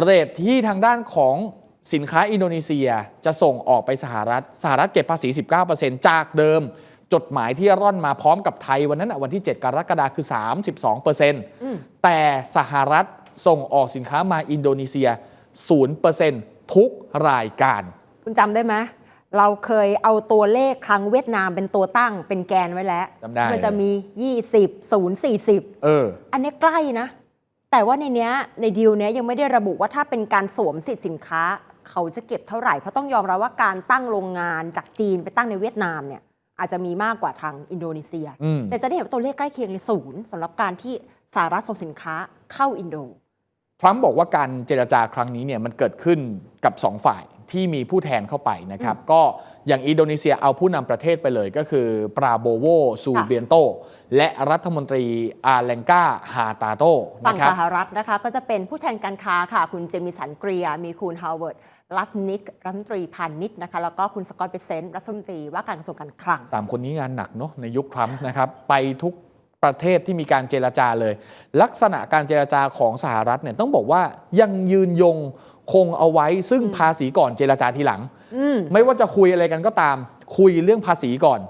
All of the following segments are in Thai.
เรทที่ทางด้านของสินค้าอินโดนีเซียจะส่งออกไปสหรัฐ สหรัฐเก็บภาษี 19%จากเดิม จดหมายที่ร่อนมาพร้อมกับไทยวันนั้นน่ะวันที่ 7 กรกฎาคมคือ 32%แต่สหรัฐส่งออกสินค้ามาอินโดนีเซีย 0%ทุกรายการ คุณจำได้ไหมเราเคยเอาตัวเลขครั้งเวียดนามเป็นตัวตั้งเป็นแกนไว้แล้วจำได้มันจะมี 20 0 40 เออ อันนี้ใกล้นะ แต่ว่าในเนี้ยในดีลเนี้ยยังไม่ได้ระบุว่าถ้าเป็นการสวมสิทธิสินค้า เขาจะเก็บเท่าไหร่เพราะต้องยอมรับว่าการตั้งโรงงานจากจีนไปตั้งในเวียดนามเนี่ยอาจจะมีมากกว่าทางอินโดนีเซีย อืม แต่จะได้เห็นว่าตัวเลขใกล้เคียงเลยศูนย์สำหรับการที่สหรัฐส่งสินค้าเข้าอินโด ทรัมป์บอกว่าการเจรจาครั้งนี้เนี่ยมันเกิดขึ้นกับ2ฝ่าย ที่มีผู้แทนเข้าไปนะครับ ก็อย่างอินโดนีเซียเอาผู้นำประเทศไปเลยก็คือ ปราโบโวซูเบียนโต และรัฐมนตรีอาเลงกาฮาตาโตฝั่งนะครับ สหรัฐนะคะก็จะเป็นผู้แทนการค้าค่ะ คุณเจมิสันเกรีย มีคุณฮาวเวิร์ดรัตนิกรัฐมนตรีพาณิชย์นะคะ แล้วก็คุณสกอตเปเซนต์รัฐมนตรีว่าการกระทรวงการคลัง สามคนนี้งานหนักเนาะในยุคทรัมป์นะครับ ไปทุกประเทศที่มีการเจรจาเลย ลักษณะการเจรจาของสหรัฐเนี่ยต้องบอกว่ายังยืนยง คงเอาไว้ซึ่งภาษีก่อนเจรจาทีหลังอืมไม่ว่าจะคุยอะไรกันก็ตาม คุยเรื่องภาษีก่อน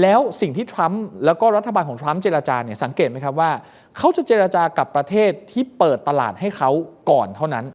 แล้วสิ่งที่ทรัมป์แล้วก็รัฐบาลของทรัมป์เจรจาเนี่ยสังเกตไหมครับว่า เขาจะเจรจากับประเทศที่เปิดตลาดให้เขาก่อนเท่านั้น